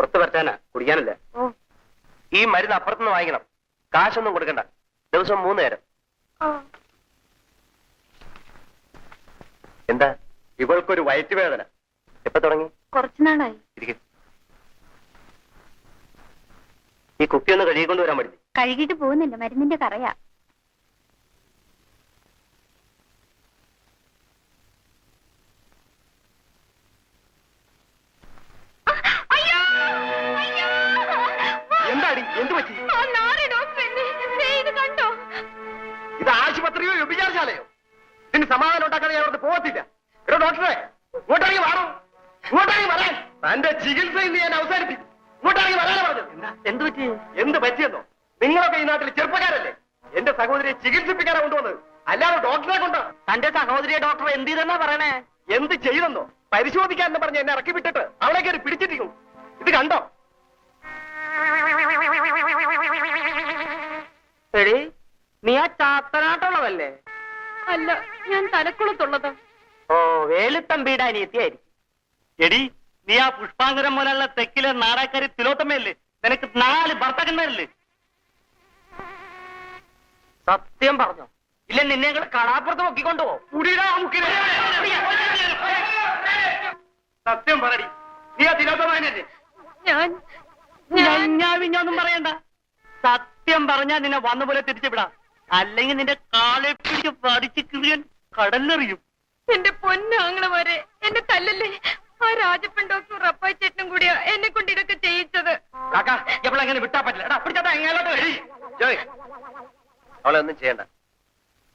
പുറത്ത് വരട്ടാനാ കുടിക്കാനല്ല. ഈ മരുന്ന് അപ്പുറത്തുനിന്ന് വാങ്ങിക്കണം. കാശൊന്നും കൊടുക്കണ്ട. ദിവസം മൂന്ന് നേരം. എന്താ? ഇവൾക്കൊരു വയറ്റുവേദന. എപ്പോ തുടങ്ങി? കുറച്ചു നാളായി. ഇരിക്കും. ഈ കുപ്പി ഒന്ന് കഴുകിക്കൊണ്ട് വരാൻ പറ്റില്ല കഴുകിയിട്ട് പോകുന്നില്ല മരുന്നിന്റെ കറയാ. തന്റെ സഹോദരിയെ ഡോക്ടർ എന്ത് ചെയ്തെന്നാ പറയണേ? എന്ത് ചെയ്തെന്നോ? പരിശോധിക്കാൻ എന്ന് പറഞ്ഞ് എന്നെ ഇറക്കി വിട്ടിട്ട് അവളെ കയറി പിടിച്ചിരിക്കും. ഇത് കണ്ടോ? എടി നീ ആ ചാത്തനാട്ടുള്ളതല്ലേ? അല്ല ഞാൻ തലക്കുളത്തുള്ളതാ. ഓ വേലുത്തമ്പിയുടെ അനിയത്തിയായിരിക്കും എടി നീ ആ പുഷ്പാങ്കരം പോലുള്ള തെക്കിലെ നാടാക്കാരി തിലോത്തമ്മയല്ലേ നിനക്ക് നാല് ഭർത്താക്കന്മാരില്ലേ? സത്യം പറഞ്ഞോ? ഇല്ല നിന്നെ ഞങ്ങൾ കടാപ്പുറത്ത് നോക്കിക്കൊണ്ടുപോകും സത്യം പറടി. നീ ആ തിലോത്തമ്മനല്ലേ ഞാൻ ഞാവിഞ്ഞൊന്നും പറയണ്ട. സത്യം പറഞ്ഞാ നിന്നെ വന്ന പോലെ തിരിച്ചു വിടാം അല്ലെങ്കിൽ നിന്റെ കാലെ പിടിച്ച് പഠിച്ച് കിറിയൻ കടലെറിയും. എന്റെ പൊന്നാങ്ങളമാരെ എന്റെ തല്ലല്ലേ? ആ രാജപ്പൻ ഡോക്ടർ റപ്പായി ചേട്ടനും കൂടിയാ എന്നെ കൊണ്ട് ഇതൊക്കെ ചെയ്യിച്ചത്. കാക്ക എപ്പോഴെങ്ങനെ വിട്ടാ പറ്റില്ല. അവളെ ഒന്നും ചെയ്യണ്ട.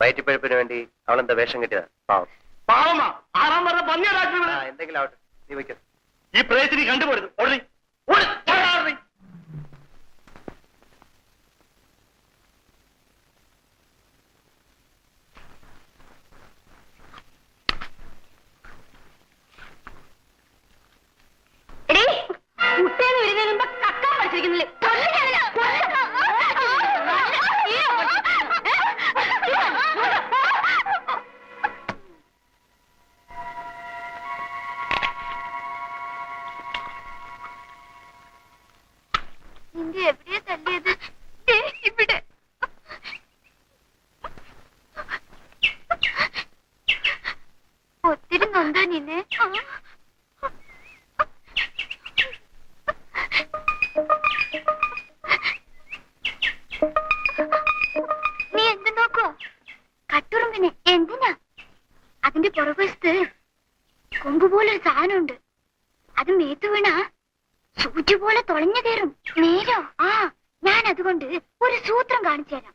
വയറ്റിപ്പഴുപ്പിന് വേണ്ടി അവൾ എന്താ വേഷം കിട്ടിയതാ? പാവം. പാവമാ. ആറാം പറഞ്ഞ പന്നിയാ എന്തെങ്കിലും ആവട്ടെ. നീ വയ്ക്കോ. ഈ പ്രേസിനി കണ്ടുപോരുത്. ഓടി. ഒരു സാധനമുണ്ട്. അത് മേത്തു വീണ സൂചി പോലെ തുളഞ്ഞു കയറും. നേരോ ആ ഞാൻ അതുകൊണ്ട് ഒരു സൂത്രം കാണിച്ചു തരാം.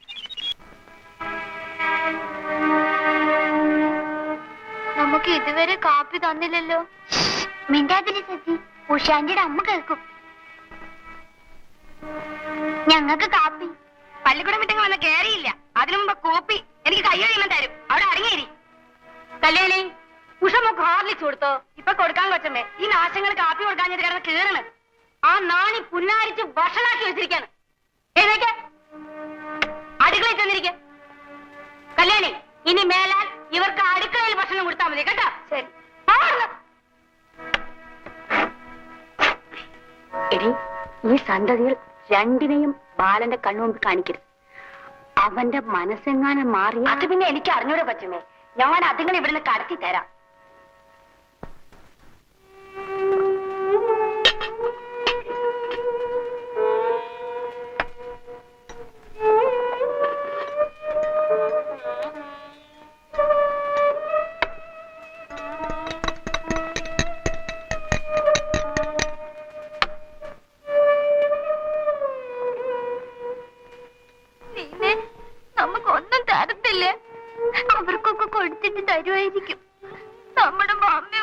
ഇതുവരെ കാപ്പി തന്നില്ലല്ലോ. മിണ്ടാതിരി സച്ചി. ഉഷാന്റെ അമ്മ കേൾക്കും. ഞങ്ങൾക്ക് കാപ്പി. പള്ളിക്കൂടം വിട്ടങ്ങ് വന്ന കേറിയില്ല. അതിനു മുമ്പ് കോപ്പി എനിക്ക് കയ്യൊഴിയുമ്പോൾ തരും. അവിടെ അടങ്ങിയേരി. കല്യാണി ഉഷ നമുക്ക് ഹോർലിക്സ് കൊടുത്തോ? ഇപ്പൊ കൊടുക്കാൻ കൊച്ചമ്മേ ഈ നാശങ്ങൾ കാപ്പി കൊടുക്കാൻ കിടന്ന് കീറണ്. ആ നാണി പുന്നാരിച്ച് ഭക്ഷണാക്കി വെച്ചിരിക്കാണ്. അടുക്കളയിൽ ചെന്നിരിക്കെ. കല്യാണി ഇനി മേലാൽ ഇവർക്ക് അടുക്കളയിൽ ഭക്ഷണം കൊടുത്താൽ മതി കേട്ടോ? ശരി. എടി ഈ സന്തതികൾ രണ്ടിനെയും ബാലന്റെ കണ്ണുമുമ്പ് കാണിക്കരുത്. അവന്റെ മനസ്സെങ്ങാനും മാറി അത് പിന്നെ എനിക്ക് അറിഞ്ഞൂടെ പറ്റുമേ ഞാൻ അതുങ്ങൾ ഇവിടുന്ന് കടത്തി തരാം അവർക്കൊക്കെ കൊടുത്തിട്ട് തരുമായിരിക്കും. നമ്മുടെ മമ്മി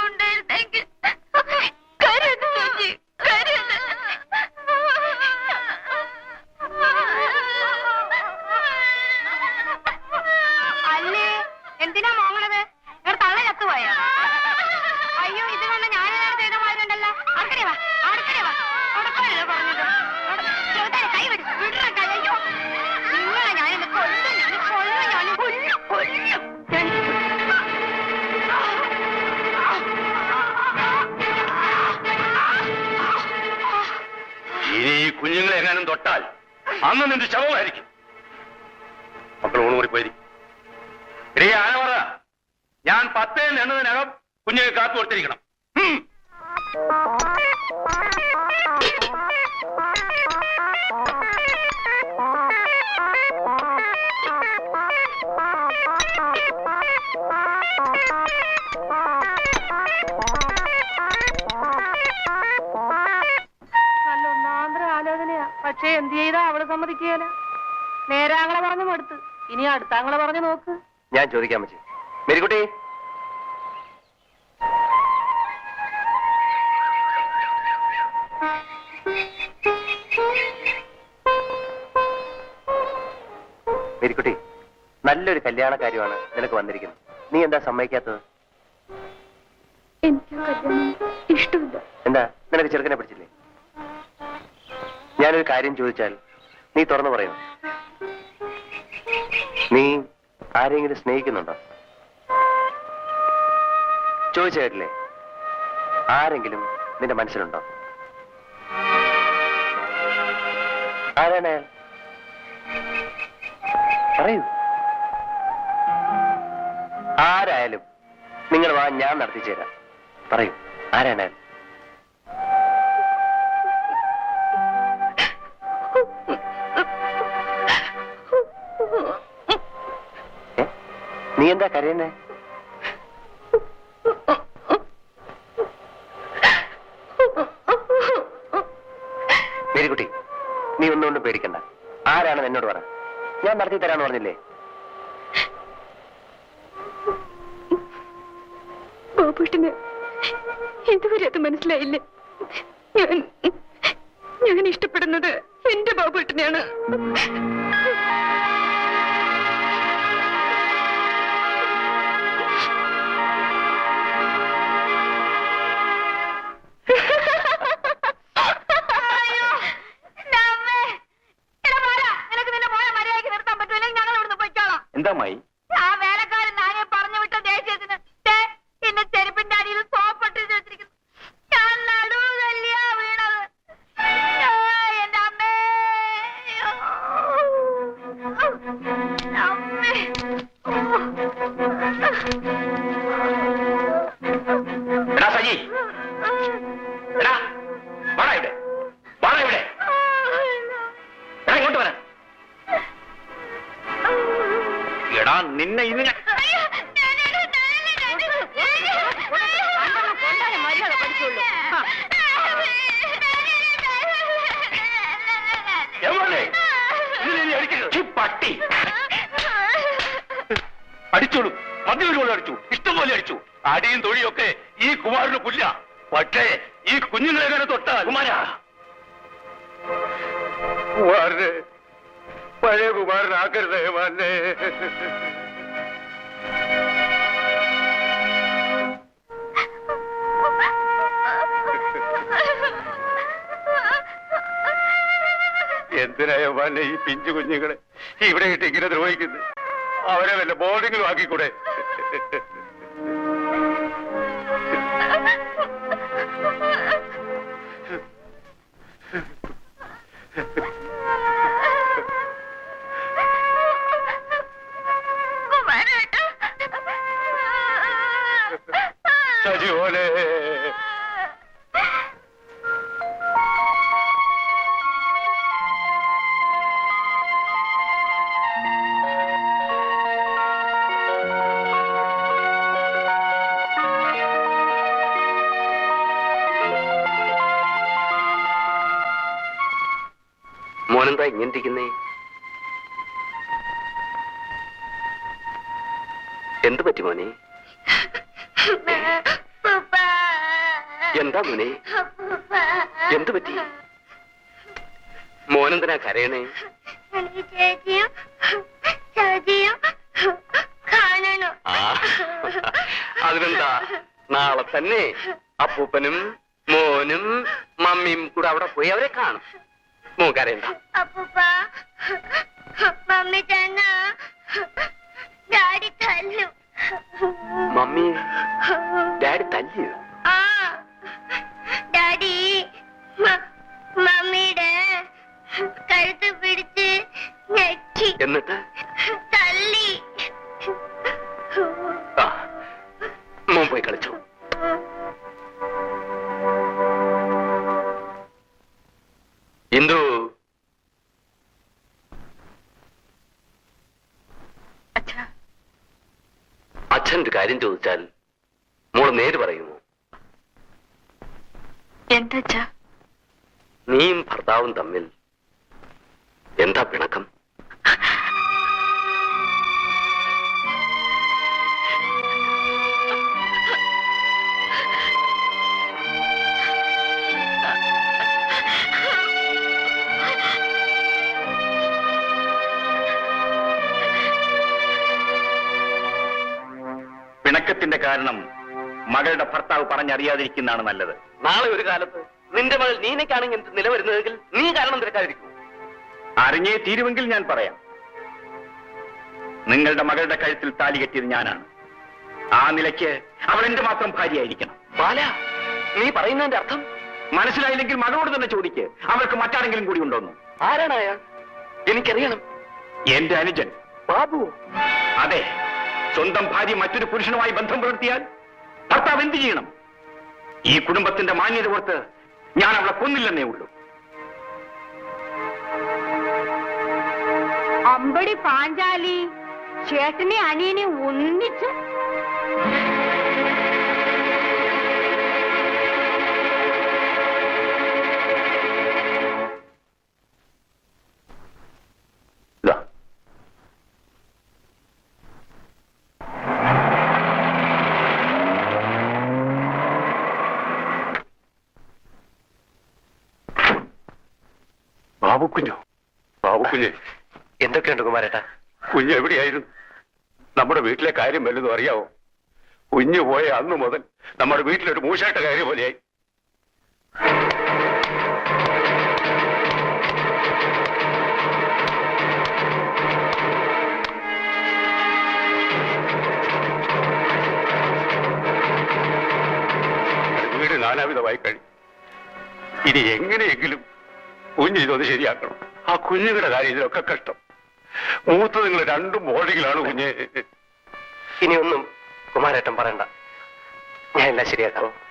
അന്ന് നിന്റെ ശവമായിരിക്കും. മക്കൾ ഊണുകൂടി പോയിരിക്കും ഇടേ ആനവറ ഞാൻ പത്തേ എണ്ണതിനകം കുഞ്ഞുങ്ങൾ കാത്തു കൊടുത്തിരിക്കണം. ഇനി അടുത്താങ്ങളെ പറഞ്ഞു നോക്ക്. ഞാൻ ചോദിക്കാൻ പറ്റി മെരിക്കുട്ടി. മെരിക്കുട്ടി നല്ലൊരു കല്യാണ കാര്യമാണ് നിനക്ക് വന്നിരിക്കുന്നത്. നീ എന്താ സമ്മതിക്കാത്തത്? എനിക്ക് ആ കല്യാണം ഇഷ്ടമില്ല. എന്താ? നിനക്ക് ചെറുക്കനെ പിടിച്ചില്ലേ? ഞാനൊരു കാര്യം ചോദിച്ചാൽ നീ തുറന്നു പറയൂ നീ ആരെങ്കിലും സ്നേഹിക്കുന്നുണ്ടോ? ചോദിച്ചേട്ടില്ലേ ആരെങ്കിലും നിന്റെ മനസ്സിലുണ്ടോ? ആരാണ്? പറയൂ. ആരായാലും നിങ്ങൾ വാ ഞാൻ നടത്തിച്ചേരാം. പറയൂ ആരാണ് നീ എന്താ കരയുന്നേ? മേരിക്കുട്ടി നീ ഒന്നുകൊണ്ടും പേടിക്കണ്ട. ആരാണ് എന്നോട് പറ. ഞാൻ നടത്തി തരാന്ന് പറഞ്ഞില്ലേ? ഇതുവരെ അത് മനസ്സിലായില്ലേ. ഞാൻ ഞാൻ ഇഷ്ടപ്പെടുന്നത് എന്റെ ബാബുട്ടിനെയാണ്. അടിച്ചോളൂ. മദ്യവരോട് അടിച്ചു ഇഷ്ടം പോലെ അടിച്ചു. അടിയും തൊഴിയൊക്കെ ഈ കുമാരന് പുല്ല. പക്ഷേ ഈ കുഞ്ഞുങ്ങളെ വരെ തൊട്ടാൽ കുമാര. കുമാരന് പഴയ കുമാരനാക്കരുത് മാന്നെ എന്തിനാ യവാനെ ഈ പിഞ്ചു കുഞ്ഞുങ്ങളെ ഇവിടെ ഇട്ട് ഇങ്ങനെ ദ്രോഹിക്കുന്നത് അവരെ വല്ല ബോർഡിങ്ങിലും ആക്കിക്കൂടെ? സജി സജിവോനെ ഇരിക്കുന്നേ എന്ത് പറ്റി മോനെ? എന്താ മോനെ. എന്ത് പറ്റി? മോനെന്തിനാ കരയണേ? അതിനെന്താ? നാളെ തന്നെ അപ്പൂപ്പനും മോനും മമ്മിയും കൂടെ അവിടെ പോയി അവരെ കാണും. മോൻ കരയണ്ട അപ്പൂപ്പ മമ്മി ചെന്ന ഡാഡി തല്ലു. മമ്മി ഡാഡി തല്ലിയോ? ആ ഡാഡി മമ്മിയുടെ കഴുത്ത് പിടിച്ച് ഞെക്കി. എന്നിട്ട്? തല്ലി മോൻ പോയി കളിച്ചു. ഇന്ദു അച്ഛൻ ഒരു കാര്യം ചോദിച്ചാൽ മോൾ നേര് പറയുമോ? എന്താ നീയും ഭർത്താവും തമ്മിൽ എന്താ പിണക്കം? കാരണം മകളുടെ ഭർത്താവ് പറഞ്ഞറിയാതിരിക്കുന്നതാണ് നല്ലത്. നാളെ ഒരു കാലത്ത് നിന്റെ മകൾ നീനയ്ക്കാണെങ്കിൽ നിലവരുന്നതെങ്കിൽ നീ കാരണം തിരക്കാതിരിക്കും. അറിഞ്ഞേ തീരുമെങ്കിൽ ഞാൻ പറയാം. നിങ്ങളുടെ മകളുടെ കഴുത്തിൽ താലി കെട്ടിയത് ഞാനാണ്. ആ നിലയ്ക്ക് അവൾ എന്റെ മാത്രം ഭാര്യയായിരിക്കണം? ബാല നീ പറയുന്നതിന്റെ അർത്ഥം? മനസ്സിലായില്ലെങ്കിൽ മകളോട് തന്നെ ചോദിക്ക്. അവൾക്ക് മറ്റാരെങ്കിലും കൂടി ഉണ്ടോന്നു ആരാണ് അയാൾ? എനിക്കറിയണം. എന്റെ അനുജൻ. ബാബു അതെ. സ്വന്തം ഭാര്യ മറ്റൊരു പുരുഷനുമായി ബന്ധം പുലർത്തിയാൽ ഭർത്താവ് എന്ത് ചെയ്യണം? ഈ കുടുംബത്തിന്റെ മാന്യത ഓർത്ത് ഞാൻ അവളെ കൊന്നില്ലെന്നേ ഉള്ളൂ. അമ്പടി പാഞ്ചാലി ചേട്ടനെ അനിയനെ ഒന്നിച്ച് ബാബുക്കുഞ്ഞോ ബാബുക്കുഞ്ഞ് എന്തൊക്കെയുണ്ട് കുമാരേട്ടാ? കുഞ്ഞ് എവിടെയായിരുന്നു? നമ്മുടെ വീട്ടിലെ കാര്യം വല്ലതും അറിയാവോ? കുഞ്ഞു പോയ അന്ന് മുതൽ നമ്മുടെ വീട്ടിലൊരു മൂശാട്ട കാര്യം പോലെയായി. വീട് നാനാവിധമായി കഴിഞ്ഞു. ഇനി എങ്ങനെയെങ്കിലും കുഞ്ഞ് ഇതൊന്ന് ശരിയാക്കണം. ആ കുഞ്ഞുങ്ങളുടെ കാര്യം ഇതിലൊക്കെ കഷ്ടം. മൂത്ത് നിങ്ങൾ രണ്ടും ബോർഡിങ്ങിലാണ് കുഞ്ഞ്. ഇനിയൊന്നും കുമാരേട്ടൻ പറയണ്ട. ഞാൻ എല്ലാം ശരിയാക്കാം.